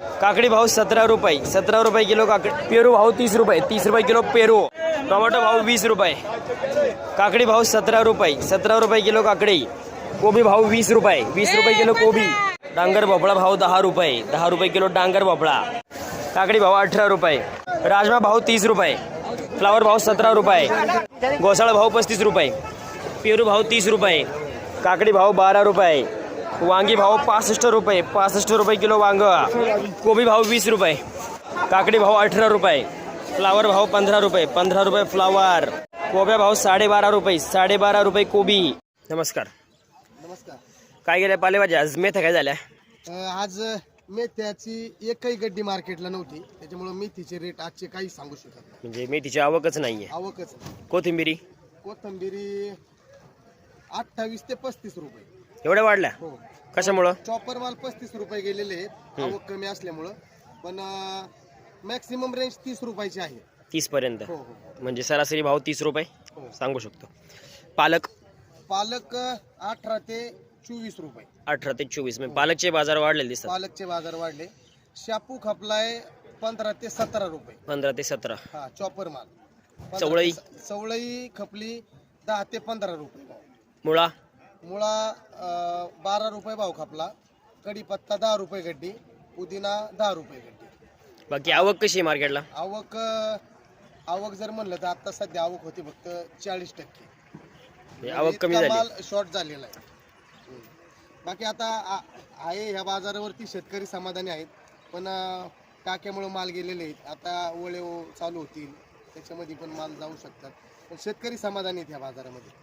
काकडी भाव सतरा रुपये. सतरा रुपये किलो काकडी. पेरू भाव तीस रुपये. तीस रुपये किलो पेरू. टोमॅटो भाव वीस रुपये. काकडी भाव सतरा रुपये. सतरा रुपये किलो काकडी. कोबी भाव वीस रुपये. वीस रुपये किलो कोबी. डांगर भोपळा भाव दहा रुपये. दहा रुपये किलो डांगर भोपळा. काकडी भाव अठरा रुपये. राजमा भाव तीस रुपये. फ्लावर भाव सतरा रुपये. घोसाळा भाव पस्तीस रुपये. पेरू भाव तीस रुपये. काकडी भाव बारा रुपये. वांगी भाव पासष्ट रुपये पासष्ट रुपये किलो वांग. कोबी भाव वीस रुपये काकडी भाव अठरा रुपये फ्लावर भाव पंधरा रुपये पंधरा रुपये फ्लावर. कोब्या भाव साडेबारा रुपये साडेबारा रुपये कोबी. नमस्कार. नमस्कार. काय गेल्या पालेभाज्या आज मेथ्या काय झाल्या? आज मेथ्याची एकही गड्डी मार्केटला नव्हती. त्याच्यामुळे मेथीचे रेट आजचे काही सांगू शकत नाही. म्हणजे मेथीची आवकच नाहीये. आवकच नाही. कोथिंबिरी? कोथिंबिरी अठ्ठावीस ते पस्तीस रुपये. एवढ्या वाढल्या? हो. कशामुळं? चॉपर माल पस्तीस रुपये गेलेले आहेत. आवक कमी असल्यामुळं. पण मॅक्सिमम रेंज तीस रुपयाची आहे. तीस पर्यंत. हो हो म्हणजे सरासरी भाव तीस रुपये? हो. सांगू शकतो. पालक? पालक अठरा ते चोवीस रुपये. अठरा ते चोवीस. म्हणजे पालकचे बाजार वाढलेले दिसतात. पालकचे बाजार वाढले. शापू खपलाय पंधरा ते सतरा रुपये. पंधरा ते सतरा. हा चॉपर माल. पंधरा चवळई? स- चवळई खपली दहा ते पंधरा रुपये भाव. मुळा? मुळा बारा रुपये भाव खपला. कढीपत्ता दहा रुपये गड्डी पुदिना दहा रुपये गड्डी. बाकी आवक कशी आहे मार्केटला? आवक आवक जर म्हणलं तर आता सध्या आवक होती फक्त चाळीस टक्के. म्हणजे आवक कमी झाली. शॉर्ट झालेला आहे. हम्म. बाकी आता आ- आहे ह्या बाजारावरती शेतकरी समाधानी आहेत. पण अं, टाक्यामुळे माल गेलेले आहेत. आता ओळे चालू होतील. त्याच्यामध्ये पण माल जाऊ शकतात. पण शेतकरी समाधानी आहेत ह्या बाजारामध्ये.